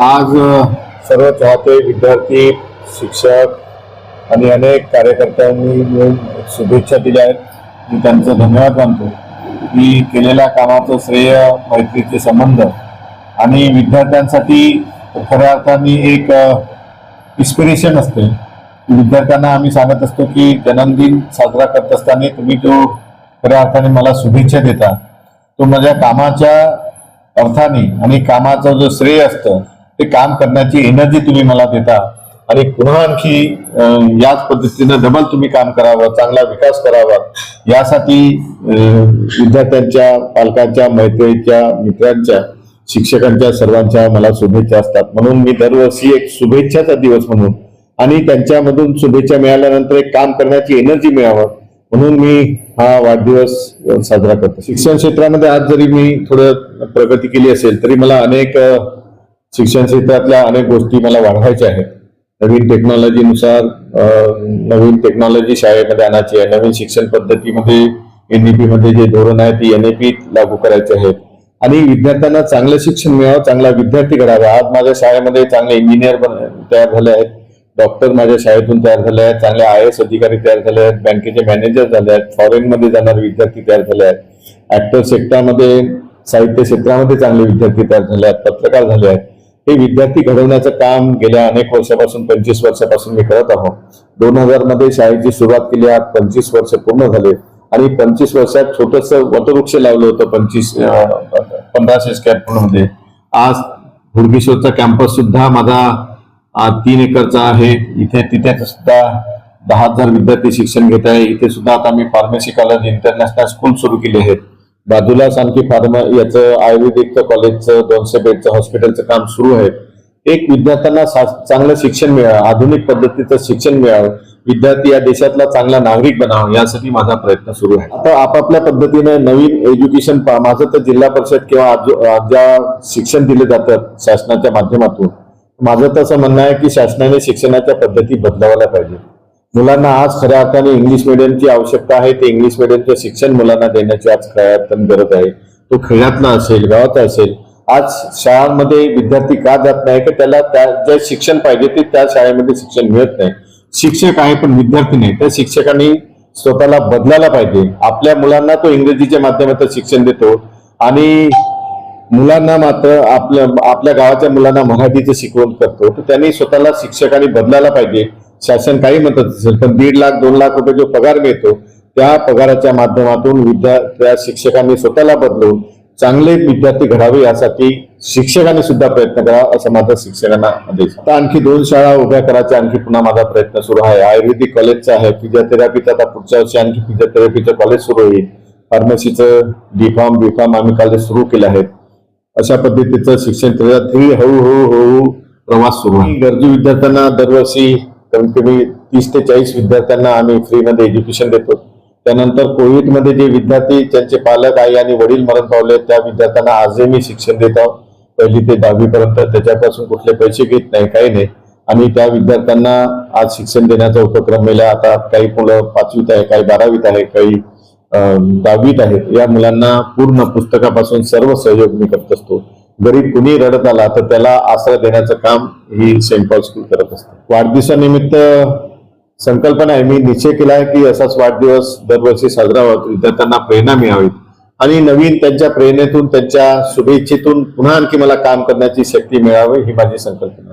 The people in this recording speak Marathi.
आज सर्व चाहते विद्यार्थी शिक्षक आणि अनेक कार्यकर्त्यांनी मिळून शुभेच्छा दिल्या आहेत. मी त्यांचं धन्यवाद मानतो. की केलेल्या कामाचं श्रेय मैत्रीचे संबंध आणि विद्यार्थ्यांसाठी खऱ्या अर्थाने एक इन्स्पिरेशन असते. विद्यार्थ्यांना आम्ही सांगत असतो की जन्मदिन साजरा करत असताना तुम्ही जो खऱ्या अर्थाने मला शुभेच्छा देता. तो माझ्या कामाच्या अर्थाने आणि कामाचं जो श्रेय असतं ते काम करण्याची एनर्जी तुम्ही मला देता. आणि पुन्हा आणखी याच पद्धतीनं डबल तुम्ही काम करावं चांगला विकास करावा. यासाठी विद्यार्थ्यांच्या पालकांच्या मैत्रीच्या मित्रांच्या शिक्षकांच्या सर्वांच्या मला शुभेच्छा असतात. म्हणून मी दरवर्षी एक शुभेच्छाचा दिवस म्हणून आणि त्यांच्यामधून शुभेच्छा मिळाल्यानंतर एक काम करण्याची एनर्जी मिळावं म्हणून मी हा वाढदिवस साजरा करतो. शिक्षण क्षेत्रामध्ये आज जरी मी थोडं प्रगती केली असेल तरी मला अनेक शिक्षण क्षेत्रातल्या अनेक गोष्टी मला वाढवायच्या आहेत. नवीन टेक्नॉलॉजीनुसार नवीन टेक्नॉलॉजी शाळेमध्ये आणायची आहे. नवीन शिक्षण पद्धतीमध्ये एनईपी मध्ये जे धोरण आहे ते एनईपी लागू करायचे आहेत. आणि विद्यार्थ्यांना चांगलं शिक्षण मिळावं चांगला विद्यार्थी करावा. आज माझ्या शाळेमध्ये चांगले इंजिनियर तयार झाले आहेत. डॉक्टर माझ्या शाळेतून तयार झाले आहेत. चांगले आय एस अधिकारी तयार झाले आहेत. बँकेचे मॅनेजर झाले आहेत. फॉरेनमध्ये जाणारे विद्यार्थी तयार झाले आहेत. ऍक्टर सेक्टरमध्ये साहित्य क्षेत्रामध्ये चांगले विद्यार्थी तयार झाले आहेत. पत्रकार झाले आहेत. हे विद्यार्थी घडवण्याचं काम गेल्या अनेक वर्षापासून पंचवीस वर्षापासून मी करत आहोत दोन हजारमध्ये शाळेची सुरुवात केली आज पंचवीस वर्ष पूर्ण झाले. आणि पंचवीस वर्षात छोटस वटवृक्ष लावलं होतं पंचवीस पंधराशे स्क्वेअर फूटमध्ये आज भुर्गेश्वरचा कॅम्पस सुद्धा माझा तीन एकरचा आहे. इथे तिथे सुद्धा दहा हजार विद्यार्थी शिक्षण घेत आहे. इथे सुद्धा आता मी फार्मसी कॉलेज इंटरनॅशनल स्कूल सुरू केले आहेत. बाजूला आणखी फार्मा याचं आयुर्वेदिकचं कॉलेजचं दोनशे बेडचं हॉस्पिटलचं काम सुरू आहे. एक विद्यार्थ्यांना चांगलं शिक्षण मिळावं आधुनिक पद्धतीचं शिक्षण मिळावं विद्यार्थी या देशातला चांगला नागरिक बनावा यासाठी माझा प्रयत्न सुरू आहे. आता आपापल्या पद्धतीने नवीन एज्युकेशन पा- माझं तर जिल्हा परिषद किंवा ज्या शिक्षण दिले जातात शासनाच्या माध्यमातून माझं तर असं म्हणणं आहे की शासनाने शिक्षणाच्या पद्धती बदलावायला पाहिजे मुलांना आज खऱ्या अर्थाने इंग्लिश मिडियमची आवश्यकता आहे. ते इंग्लिश मिडियमचं शिक्षण मुलांना देण्याची आज खऱ्या अर्थाने गरज आहे. तो खेड्यातला असेल गावाचा असेल. आज शाळांमध्ये विद्यार्थी का जात नाही की त्याला त्या जे शिक्षण पाहिजे ते त्या शाळेमध्ये शिक्षण मिळत नाही. शिक्षक आहे पण विद्यार्थी नाही. त्या शिक्षकांनी स्वतःला बदलायला पाहिजे. आपल्या मुलांना तो इंग्रजीच्या माध्यमातून शिक्षण देतो. आणि मुलांना मात्र आपल्या आपल्या गावाच्या मुलांना मराठीचं शिकवण करतो. तर त्यांनी स्वतःला शिक्षकांनी बदलायला पाहिजे. शासन काही म्हणत असेल पण दीड लाख दोन लाख रुपये जो पगार मिळतो त्या पगाराच्या माध्यमातून विद्यार्थ्या शिक्षकांनी स्वतःला बदलून चांगले विद्यार्थी घडावे यासाठी शिक्षकांनी सुद्धा प्रयत्न करावा असं माझा शिक्षकांना आदेश आता आणखी दोन शाळा उभ्या करायच्या आणखी पुन्हा माझा प्रयत्न सुरू आहे. आयुर्वेदिक कॉलेजचा आहे फिजिओथेरपीचं आता पुढच्या वर्षी आणखी फिजिओथेरपीचं कॉलेज सुरू होईल. फार्मसीचं डी फॉर्म बी फॉर्म आम्ही कॉलेज सुरू केले आहेत. अशा पद्धतीचं शिक्षण क्षेत्रात हळूहळू हळू प्रवास सुरू आहे. गरजू विद्यार्थ्यांना दरवर्षी कमीत कमी तीस ते चाळीस विद्यार्थ्यांना आम्ही फ्रीमध्ये एज्युकेशन देतो. त्यानंतर कोविडमध्ये जे विद्यार्थी त्यांचे पालक आई आणि वडील मरण पावले त्या विद्यार्थ्यांना आजही मी शिक्षण देत आहोत. पहिली ते दहावीपर्यंत त्याच्यापासून कुठले पैसे घेत नाही काही नाही. आणि त्या विद्यार्थ्यांना आज शिक्षण देण्याचा उपक्रम मिळाला आता काही मुलं पाचवीत आहे काही बारावीत आहे काही दहावीत आहेत. या मुलांना पूर्ण पुस्तकापासून सर्व सहयोग मी करत असतो. गरीब कुणी रडत आला तर त्याला आश्रय देण्याचं काम ही सेंट पॉल स्कूल करत असते. वाढदिवसानिमित्त संकल्पना आहे. मी निश्चय केला आहे की असाच वाढदिवस दरवर्षी साजरा व्हावा. विद्यार्थ्यांना प्रेरणा मिळावी आणि नवीन त्यांच्या प्रेरणेतून त्यांच्या शुभेच्छेतून पुन्हा आणखी मला काम करण्याची शक्ती मिळावी ही माझी संकल्पना आहे.